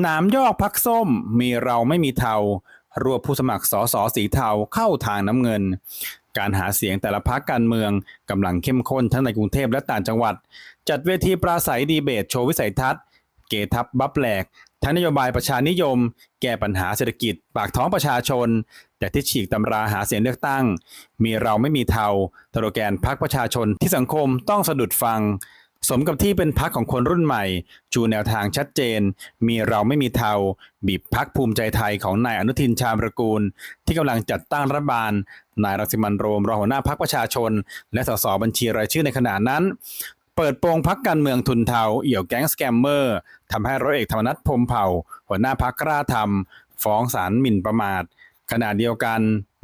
หนามยอกพักส้มมีเราไม่มีเทารวบผู้สมัครสอสอสีเทาเข้าทางน้ำเงิน การหาเสียงแต่ละพักการเมืองกำลังเข้มข้นทั้งในกรุงเทพและต่างจังหวัด จัดเวทีปราศัยดีเบตโชว์วิสัยทัศน์ เกทับบับแหลก ทั้งนโยบายประชานิยม แก้ปัญหาเศรษฐกิจ ปากท้องประชาชน แต่ที่ฉีกตำราหาเสียงเลือกตั้ง มีเราไม่มีเทาตโลแกนพักประชาชนที่สังคมต้องสะดุดฟัง สมกับที่เป็นพักของคนรุ่นใหม่ จูแนวทางชัดเจน มีเราไม่มีเทา บีบพักภูมิใจไทยของนายอนุทินชาญประกูล ที่กำลังจัดตั้งรัฐบาล นายรังสิมันโรมรองหัวหน้าพักประชาชน และสสบัญชีรายชื่อในขณะนั้น เปิดโปงพักการเมืองทุนเทา เอี่ยวแก๊งสแกมเมอร์ทำให้ร้อยเอกธรรมนัฐพรมเผ่า หัวหน้าพักกล้าทำฟ้องศาลหมิ่นประมาทขณะเดียวกัน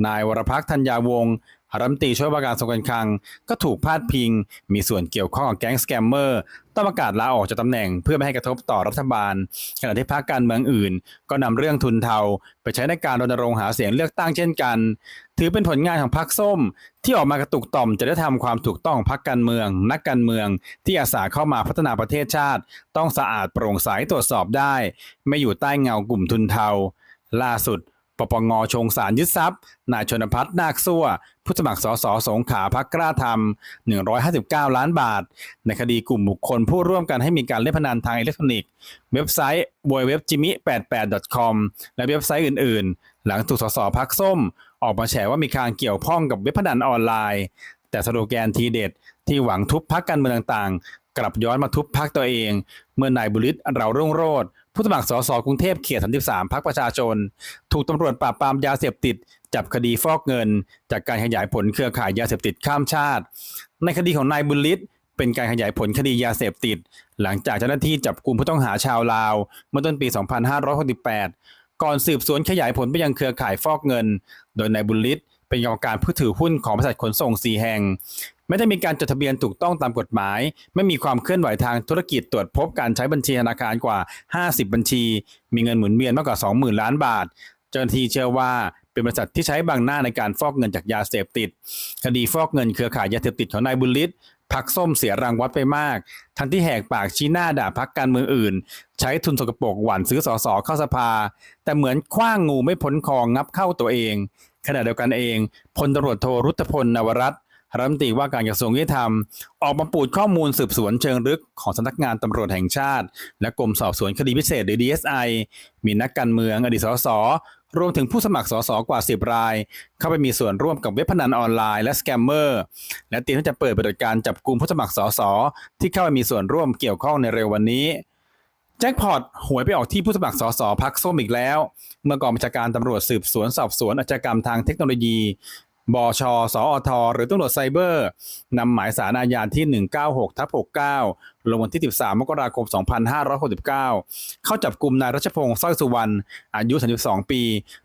นายวรพักธัญญาวงศ์ รัฐมนตรีช่วยว่าการทรงการคลัง ก็ถูกพาดพิง มีส่วนเกี่ยวข้องกับแก๊งสแกมเมอร์ต้องประกาศลาออกจากตำแหน่งเพื่อไม่ให้กระทบต่อรัฐบาล ขณะที่พรรคการเมืองอื่น ก็นำเรื่องทุนเทา ไปใช้ในการรณรงค์หาเสียงเลือกตั้งเช่นกัน ถือเป็นผลงานของพรรคส้ม ที่ออกมากระตุกต่อมจะได้ทำความถูกต้องพรรคการเมือง นักการเมือง ที่อาสาเข้ามาพัฒนาประเทศชาติ ต้องสะอาดโปร่งใสตรวจสอบได้ ไม่อยู่ใต้เงากลุ่มทุนเทาล่าสุด ปปงชงสารยึดทรัพย์ นายชนพัฒน์นาคสั่วผู้สมัครสสสงขาพักกล้าทำ159 ล้านบาท ในคดีกลุ่มบุคคลผู้ร่วมกันให้มีการเล่นพนันทางอิเล็กทรอนิกส์ เว็บไซต์ www.jimmy88.com และเว็บไซต์อื่น ๆ หลังถูกสสพักส้ม ออกมาแฉว่ามีการเกี่ยวข้องกับเว็บพนันออนไลน์ แต่สโลแกนทีเด็ด ที่หวังทุบพักการเมืองต่างๆ กลับย้อนมาทุบพักตัวเอง เมื่อนายบุริศเรารุ่งโรจน์ ผู้สมัครสสกรุงเทพเขต33พักประชาชน ถูกตำรวจปราบปรามยาเสพติด จับคดีฟอกเงิน จากการขยายผลเครือข่ายยาเสพติดข้ามชาติ ในคดีของนายบุญฤทธิ์เป็นการขยายผลคดียาเสพติด หลังจากเจ้าหน้าที่จับกลุ่มผู้ต้องหาชาวลาวเมื่อต้นปี 2568 ก่อนสืบสวนขยายผลไปยังเครือข่ายฟอกเงิน โดยนายบุญฤทธิ์เป็นกรรมการผู้ถือหุ้นของบริษัทขนส่งสีแห่ง ไม่ได้มีการจดทะเบียนถูกต้องตามกฎหมาย ไม่มีความเคลื่อนไหวทางธุรกิจตรวจพบการใช้บัญชีธนาคารกว่า 50 บัญชี มีเงินหมุนเวียนมากกว่า 20,000 ล้านบาท เจ้าหน้าที่เชื่อว่าเป็นบริษัทที่ใช้บังหน้าในการฟอกเงินจากยาเสพติด คดีฟอกเงินเครือข่ายยาเสพติดของนายบุญฤทธิ์พักส้มเสียรางวัดไปมาก ทั้งที่แหกปากชี้หน้าด่าพักการเมืองอื่น ใช้ทุนสกปรกหว่านซื้อสอสอเข้าสภา แต่เหมือนคว้างงูไม่พ้นคองับเข้าตัวเอง ขณะเดียวกันเองพลตำรวจโทรุตพลนวรัตน์ รัฐมนตรีว่าการกระทรวงยุติธรรม ออกมาปูดข้อมูลสืบสวนเชิงลึกของสำนักงานตำรวจแห่งชาติ และกรมสอบสวนคดีพิเศษหรือ DSI มีนักการเมืองอดีตสสรวมถึงผู้สมัครสสกว่า 10 ราย เข้าไปมีส่วนร่วมกับเว็บพนันออนไลน์และสแกมเมอร์ และเตรียมที่จะเปิดปฏิบัติการจับกลุ่มผู้สมัครสสที่เข้าไปมีส่วนร่วมเกี่ยวข้องในเร็ววันนี้แจ็คพอตหวยไปออกที่ผู้สมัครสสพักส้มอีกแล้ว เมื่อกองบัญชาการตำรวจสืบสวนสอบสวนอาชญากรรมทางเทคโนโลยี บช สอทหรือตำรวจไซเบอร์นำหมายสารอาญาที่ 196ทับ69 ลงวันที่ 13 มกราคม 2569 เข้าจับกลุ่มนายรัชพงศ์สร้อยสุวรรณ อายุ 32 ปี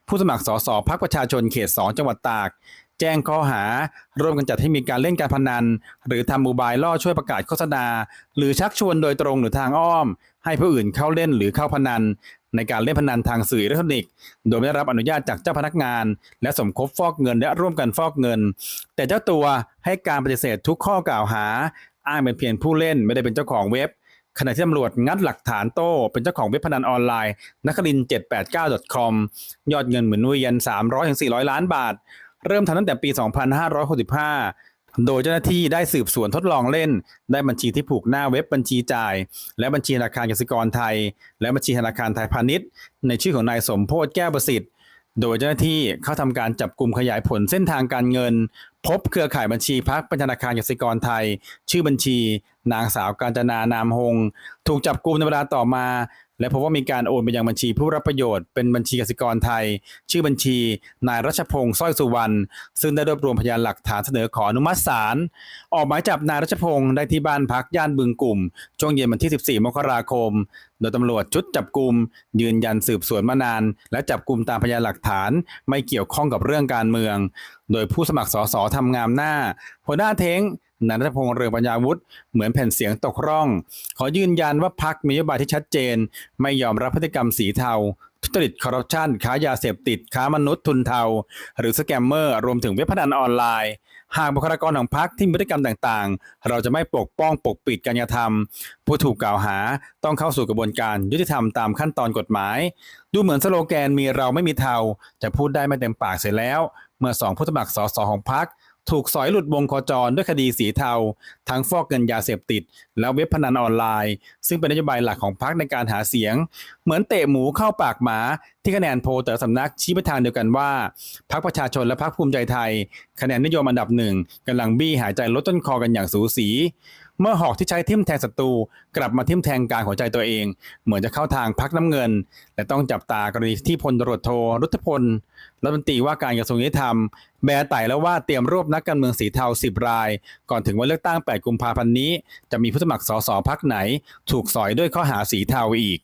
ผู้สมัครสสพักประชาชนเขต 2 จังหวัดตาก แจ้งข้อหา ร่วมกันจัดให้มีการเล่นการพนัน หรือทำมูบายล่อช่วยประกาศโฆษณา หรือชักชวนโดยตรงหรือทางอ้อม ให้ผู้อื่นเข้าเล่นหรือเข้าพนัน ในการเล่นพนันทางสื่ออิเล็กทรอนิกส์ โดยไม่ได้รับอนุญาตจากเจ้าพนักงาน และสมคบฟอกเงินและร่วมกันฟอกเงิน แต่เจ้าตัวให้การปฏิเสธทุกข้อกล่าวหา อ้างเป็นเพียงผู้เล่นไม่ได้เป็นเจ้าของเว็บขณะที่ตำรวจงัดหลักฐานโต้เป็นเจ้าของเว็บพนันออนไลน์นักริน 789.com ยอดเงินหมุนเวียน300-400 ล้านบาท เริ่มทำตั้งแต่ปี 2565 โดยเจ้าหน้าที่ได้สืบสวนทดลองเล่น ได้บัญชีที่ผูกหน้าเว็บบัญชีจ่าย และบัญชีธนาคารกสิกรไทย และบัญชีธนาคารไทยพาณิชย์ ในชื่อของนายสมโพศแก้วประสิทธิ์ โดยเจ้าหน้าที่เข้าทำการจับกลุ่มขยายผลเส้นทางการเงิน พบเครือข่ายบัญชีพักธนาคารกสิกรไทย ชื่อบัญชี นางสาวกาญจนานามหง ถูกจับกลุ่มในเวลาต่อมา และพบว่ามีการโอนไปยังบัญชีผู้รับประโยชน์เป็นบัญชีกสิกรไทย ชื่อบัญชี นายรัชพงศ์สร้อยสุวรรณซึ่งได้รวบรวมพยานหลักฐานเสนอขออนุมัติศาลออกหมายจับนายรัชพงศ์ได้ที่บ้านพักย่านบึงกลุ่ม ช่วงเย็นวันที่ 14 มกราคม โดยตำรวจชุดจับกลุ่มยืนยันสืบสวนมานาน และจับกลุ่มตามพยานหลักฐานไม่เกี่ยวข้องกับเรื่องการเมือง โดยผู้สมัครสสทำงามหน้าหัวหน้าเท้ง นายรัชพงศ์เรืองปัญญาวุฒิเหมือนแผ่นเสียงตกร่อง ขอยืนยันว่าพักมีนโยบายที่ชัดเจน ไม่ยอมรับพฤติกรรมสีเทา ทุจริตคอร์รัปชันค้ายาเสพติด ค้ามนุษย์ทุนเทา หรือสแกมเมอร์ รวมถึงเว็บพนันออนไลน์ หากบุคลากรของพรรคที่มีพฤติกรรมต่างๆ เราจะไม่ปกป้องปกปิดการกระทำผู้ถูกกล่าวหาต้องเข้าสู่กระบวนการยุติธรรมตามขั้นตอนกฎหมาย ดูเหมือนสโลแกนมีเราไม่มีเทาจะพูดได้ไม่เต็มปากเสียแล้ว เมื่อสองผู้สมัครสสของพรรค ถูกสอยหลุดวงโคจรด้วยคดีสีเทา ทั้งฟอกเงินยาเสพติด และเว็บพนันออนไลน์ ซึ่งเป็นนโยบายหลักของพรรคในการหาเสียง เหมือนเตะหมูเข้าปากหมา ที่คะแนนโพลแต่สำนักชี้ไปทางเดียวกันว่า พรรคประชาชนและพรรคภูมิใจไทย คะแนนนิยมอันดับหนึ่งกำลังบี้หายใจลดต้นคอกันอย่างสูสีเมื่อหอกที่ใช้ทิ่มแทงศัตรูกลับมาทิ่มแทงการหัวใจตัวเอง เหมือนจะเข้าทางพักน้ำเงิน และต้องจับตากรณีที่พลตรวจโทรุทธพลรัฐมนตรีว่าการกระทรวงยุติธรรม แบร์ไต่แล้วว่าเตรียมรวบนักการเมืองสีเทาสิบราย ก่อนถึงวันเลือกตั้ง 8 กุมภาพันธ์นี้ จะมีผู้สมัครสสพักไหน ถูกสอยด้วยข้อหาสีเทาอีก